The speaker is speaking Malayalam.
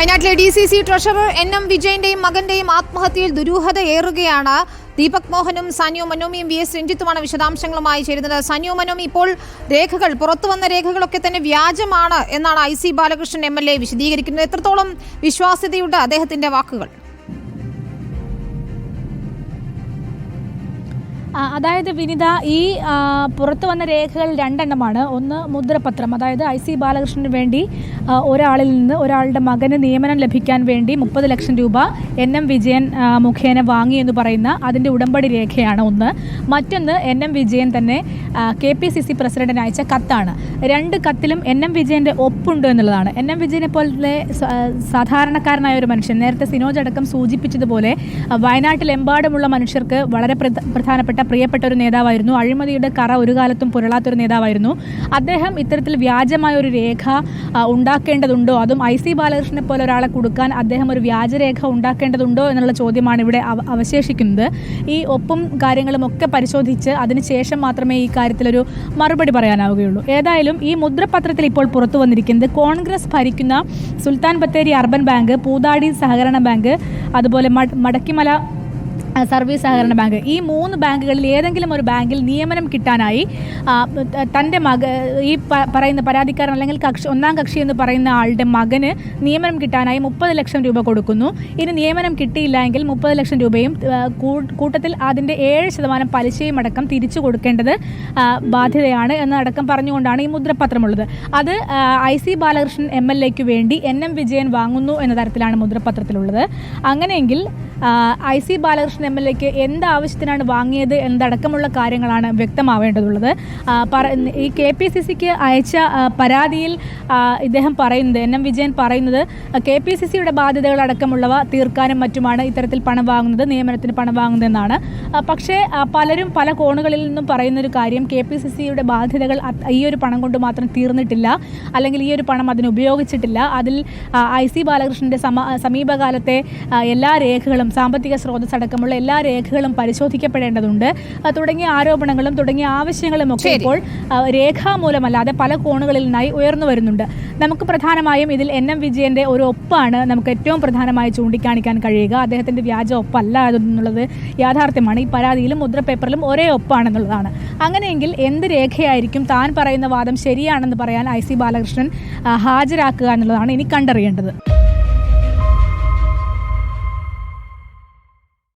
വയനാട്ടിലെ D C C treasurer N M വിജയന്റെയും മകന്റെയും ആത്മഹത്യയിൽ ദുരൂഹതയേറുകയാണ് ദീപക് മോഹനും സാനിയോ മനോമിയും വി എസ് രഞ്ജിത്തുമാണ് വിശദാംശങ്ങളുമായി ചേരുന്നത്. സാനിയോ മനോമി ഇപ്പോൾ രേഖകൾ പുറത്തു വന്ന രേഖകളൊക്കെ തന്നെ വ്യാജമാണ് എന്നാണ് I C Balakrishnan M L A വിശദീകരിക്കുന്നത്. എത്രത്തോളം വിശ്വാസ്യതയുണ്ട് അദ്ദേഹത്തിന്റെ വാക്കുകൾ? അതായത് വിനിത ഈ പുറത്തു വന്ന രേഖകൾ രണ്ടെണ്ണമാണ്. ഒന്ന് മുദ്രപത്രം അതായത് ഐ സി ബാലകൃഷ്ണന് വേണ്ടി ഒരാളിൽ നിന്ന് ഒരാളുടെ മകന് നിയമനം ലഭിക്കാൻ വേണ്ടി മുപ്പത് ലക്ഷം രൂപ എൻ എം വിജയൻ മുഖേന വാങ്ങി എന്ന് പറയുന്ന അതിന്റെ ഉടമ്പടി രേഖയാണ് ഒന്ന്. മറ്റൊന്ന് എൻ എം വിജയൻ തന്നെ കെ പി സി സി പ്രസിഡന്റിന് അയച്ച കത്താണ്. രണ്ട് കത്തിലും എൻ എം വിജയന്റെ ഒപ്പുണ്ട് എന്നുള്ളതാണ്. എൻ എം വിജയനെ പോലെ സാധാരണക്കാരനായ ഒരു മനുഷ്യൻ നേരത്തെ സിനോജ് അടക്കം സൂചിപ്പിച്ചതുപോലെ വയനാട്ടിലെമ്പാടുമുള്ള മനുഷ്യർക്ക് വളരെ പ്രധ- പ്രധാനപ്പെട്ട പ്രിയപ്പെട്ട ഒരു നേതാവായിരുന്നു. അഴിമതിയുടെ കറ ഒരു കാലത്തും പുരളാത്തൊരു നേതാവായിരുന്നു. അദ്ദേഹം ഇത്തരത്തിൽ വ്യാജമായ ഒരു രേഖ ഉണ്ടാക്കേണ്ടതുണ്ടോ? അതും ഐ സി ബാലകൃഷ്ണനെ പോലെ ഒരാളെ കൊടുക്കാൻ അദ്ദേഹം ഒരു വ്യാജരേഖ ഉണ്ടാക്കേണ്ടതുണ്ടോ എന്നുള്ള ചോദ്യമാണ് ഇവിടെ അവ- അവശേഷിക്കുന്നത്. ഈ ഒപ്പും കാര്യങ്ങളും ഒക്കെ പരിശോധിച്ച് അതിനുശേഷം മാത്രമേ ഈ കാര്യത്തിലൊരു മറുപടി പറയാനാവുകയുള്ളൂ. ഏതായാലും ഈ മുദ്രപത്രത്തിൽ ഇപ്പോൾ പുറത്തു വന്നിരിക്കുന്നത് കോൺഗ്രസ് ഭരിക്കുന്ന സുൽത്താൻ ബത്തേരി അർബൻ ബാങ്ക് പൂതാടി സഹകരണ ബാങ്ക് അതുപോലെ മട്- മടക്കിമല സർവീസ് സഹകരണ ബാങ്ക്. ഈ മൂന്ന് ബാങ്കുകളിൽ ഏതെങ്കിലും ഒരു ബാങ്കിൽ നിയമനം കിട്ടാനായി തന്റെ മക ഈ പറയുന്ന പരാതിക്കാരൻ അല്ലെങ്കിൽ കക്ഷി ഒന്നാം കക്ഷി എന്ന് പറയുന്ന ആളുടെ മകന് നിയമനം കിട്ടാനായി മുപ്പത് ലക്ഷം രൂപ കൊടുക്കുന്നു. ഇനി നിയമനം കിട്ടിയില്ല എങ്കിൽ മുപ്പത് ലക്ഷം രൂപയും കൂട്ടത്തിൽ അതിന്റെ ഏഴ് ശതമാനം പലിശയും അടക്കം തിരിച്ചു കൊടുക്കേണ്ടത് ബാധ്യതയാണ് എന്നടക്കം പറഞ്ഞുകൊണ്ടാണ് ഈ മുദ്രപത്രമുള്ളത്. അത് I C Balakrishnan M L എക്ക് വേണ്ടി എൻ എം വിജയൻ വാങ്ങുന്നു എന്ന തരത്തിലാണ് മുദ്രപത്രത്തിലുള്ളത്. അങ്ങനെയെങ്കിൽ I C Balakrishnan M L എക്ക് എന്ത് ആവശ്യത്തിനാണ് വാങ്ങിയത് എന്നതടക്കമുള്ള കാര്യങ്ങളാണ് വ്യക്തമാവേണ്ടതുള്ളത്. ഈ കെ പി സി സിക്ക് അയച്ച പരാതിയിൽ ഇദ്ദേഹം പറയുന്നത് എൻ എം വിജയൻ പറയുന്നത് കെ പി സി സിയുടെ ബാധ്യതകളടക്കമുള്ളവ തീർക്കാനും മറ്റുമാണ് ഇത്തരത്തിൽ പണം വാങ്ങുന്നത് നിയമനത്തിന് പണം വാങ്ങുന്നതെന്നാണ്. പക്ഷേ പലരും പല കോണുകളിൽ നിന്നും പറയുന്നൊരു കാര്യം കെ പി സി സിയുടെ ബാധ്യതകൾ ഈ ഒരു പണം കൊണ്ട് മാത്രം തീർന്നിട്ടില്ല അല്ലെങ്കിൽ ഈ ഒരു പണം അതിന് ഉപയോഗിച്ചിട്ടില്ല. അതിൽ ഐ സി ബാലകൃഷ്ണന്റെ സമ സമീപകാലത്തെ എല്ലാ രേഖകളും സാമ്പത്തിക സ്രോതസ് അടക്കമുള്ള എല്ലാ രേഖകളും പരിശോധിക്കപ്പെടേണ്ടതുണ്ട്. തുടങ്ങിയ ആരോപണങ്ങളും തുടങ്ങിയ ആവശ്യങ്ങളും ഒക്കെ ഇപ്പോൾ രേഖാമൂലമല്ലാതെ പല കോണുകളിൽ നിന്നായി ഉയർന്നു വരുന്നുണ്ട്. നമുക്ക് പ്രധാനമായും ഇതിൽ എൻ. എം. വിജയന്റെ ഒരു ഒപ്പാണ് നമുക്ക് ഏറ്റവും പ്രധാനമായി ചൂണ്ടിക്കാണിക്കാൻ കഴിയുക. അദ്ദേഹത്തിന്റെ വ്യാജ ഒപ്പല്ല എന്നുള്ളത് യാഥാർത്ഥ്യമാണ്. ഈ പരാതിയിലും മുദ്രപേപ്പറിലും ഒരേ ഒപ്പാണെന്നുള്ളതാണ്. അങ്ങനെയെങ്കിൽ എന്ത് രേഖയായിരിക്കും താൻ പറയുന്ന വാദം ശരിയാണെന്ന് പറയാൻ ഐ സി ബാലകൃഷ്ണൻ ഹാജരാക്കുക എന്നുള്ളതാണ് ഇനി കണ്ടറിയേണ്ടത്.